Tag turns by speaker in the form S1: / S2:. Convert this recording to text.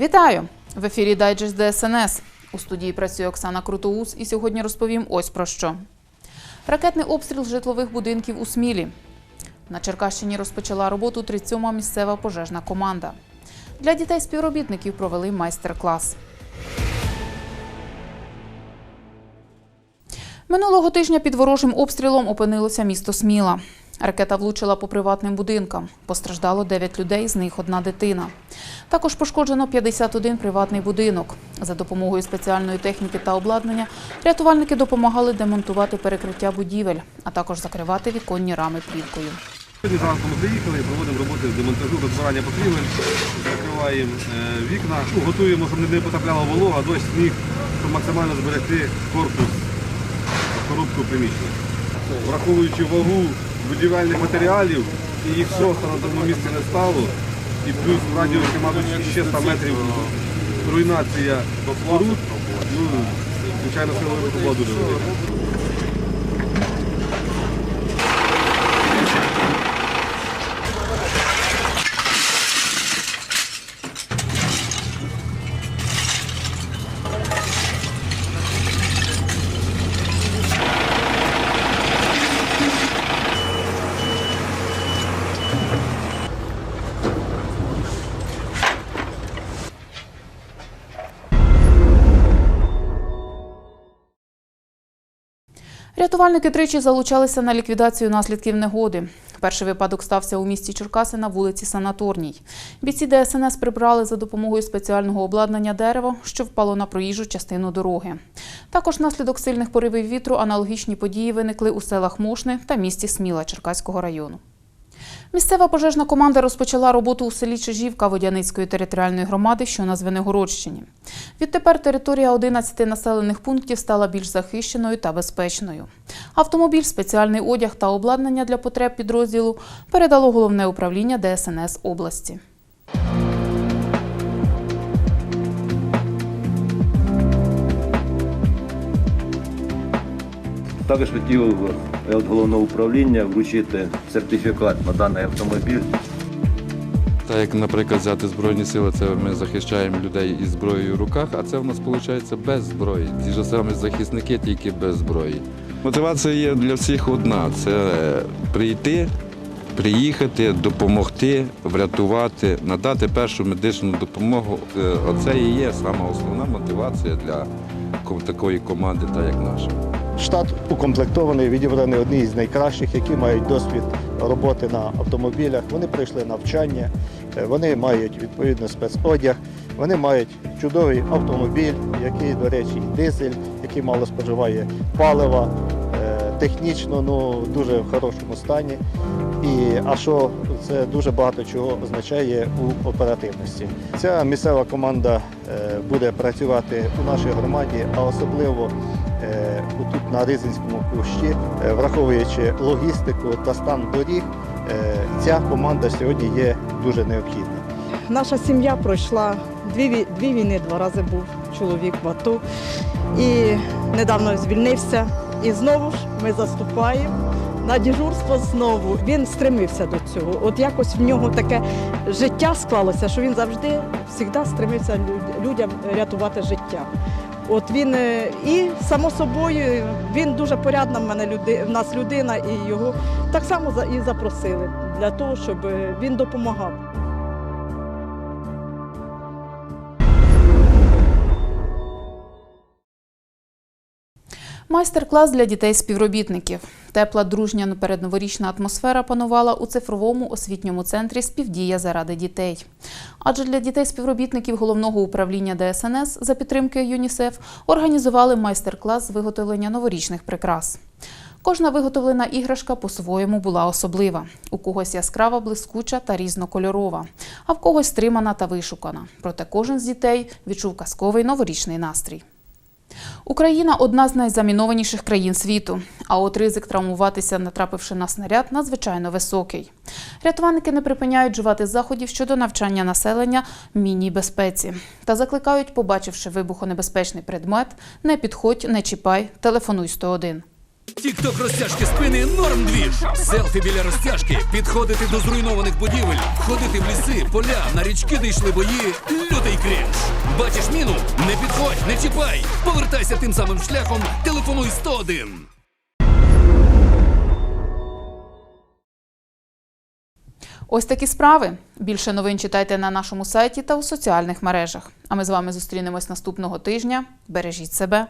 S1: Вітаю! В ефірі Дайджест ДСНС. У студії працює Оксана Крутоус і сьогодні розповім ось про що. Ракетний обстріл житлових будинків у Смілі. На Черкащині розпочала роботу 37-ма місцева пожежна команда. Для дітей-співробітників провели майстер-клас. Минулого тижня під ворожим обстрілом опинилося місто Сміла. Ракета влучила по приватним будинкам. Постраждало 9 людей, з них одна дитина. Також пошкоджено 51 приватний будинок. За допомогою спеціальної техніки та обладнання рятувальники допомагали демонтувати перекриття будівель, а також закривати віконні рами плівкою.
S2: Сьогодні зранку ми приїхали, проводимо роботи з демонтажу, розбирання покрівель, закриваємо е, вікна, ну, готуємо, щоб не потрапляла волога, дощ, сніг, щоб максимально зберегти корпус, коробку приміщення. Враховуючи вагу будівельних матеріалів, і їх просто на одному місці не стало, і плюс в радіусі, мабуть, ще 100 метрів руйнація споруд, ну, звичайно, сила була дуже велика.
S1: Рятувальники тричі залучалися на ліквідацію наслідків негоди. Перший випадок стався у місті Черкаси на вулиці Санаторній. Бійці ДСНС прибрали за допомогою спеціального обладнання дерево, що впало на проїжджу частину дороги. Також внаслідок сильних поривів вітру аналогічні події виникли у селах Мошни та місті Сміла Черкаського району. Місцева пожежна команда розпочала роботу у селі Чижівка Водяницької територіальної громади, що на Звенигородщині. Відтепер територія 11 населених пунктів стала більш захищеною та безпечною. Автомобіль, спеціальний одяг та обладнання для потреб підрозділу передало головне управління ДСНС області.
S3: Також хотів від головного управління вручити сертифікат на даний автомобіль.
S4: Так як, наприклад, взяти Збройні сили, це ми захищаємо людей із зброєю в руках, а це в нас виходить без зброї. Ті ж самі захисники, тільки без зброї. Мотивація є для всіх одна: це прийти, приїхати, допомогти, врятувати, надати першу медичну допомогу. Е, Оце і є сама основна мотивація для такої команди, так як наша.
S5: Штат укомплектований, відібраний одні з найкращих, які мають досвід роботи на автомобілях. Вони пройшли навчання, е, вони мають відповідно спецодяг, вони мають чудовий автомобіль, який, до речі, дизель, який мало споживає палива, е, технічно ну, дуже в хорошому стані. І, а що це дуже багато чого означає у оперативності. Ця місцева команда е, буде працювати у нашій громаді, а особливо е, тут на Ризинському площі, е, враховуючи логістику та стан доріг, ця команда сьогодні є дуже необхідна.
S6: Наша сім'я пройшла дві, дві війни, два рази був чоловік в АТО. І недавно звільнився. І знову ж ми заступаємо на дежурство знову. Він стремився до цього. От якось в нього таке життя склалося, що він завжди завжди стремився людям рятувати життя. От він е, і само собою він дуже порядна в мене люди, в нас людина, і його так само і запросили для того, щоб е, він допомагав.
S1: Майстер-клас для дітей-співробітників. Тепла, дружня передноворічна атмосфера панувала у цифровому освітньому центрі Співдія заради дітей. Адже для дітей-співробітників головного управління ДСНС за підтримки ЮНІСЕФ організували майстер-клас з виготовлення новорічних прикрас. Кожна виготовлена іграшка по-своєму була особлива. У когось яскрава, блискуча та різнокольорова, а в когось стримана та вишукана. Проте кожен з дітей відчув казковий новорічний настрій. Україна одна з найзамінованіших країн світу. А от ризик травмуватися, натрапивши на снаряд, надзвичайно високий. Рятувальники не припиняють вживати заходів щодо навчання населення мінній безпеці та закликають, побачивши вибухонебезпечний предмет, не підходь, не чіпай, телефонуй 101.
S7: Тікток розтяжки спини норм двіж. Селфі біля розтяжки, підходити до зруйнованих будівель, ходити в ліси, поля, на річки, де йшли бої. Лютий крінж. Бачиш міну? Не підходь, не чіпай. Повертайся тим самим шляхом. Телефонуй 101.
S1: Ось такі справи. Більше новин читайте на нашому сайті та у соціальних мережах. А ми з вами зустрінемось наступного тижня. Бережіть себе.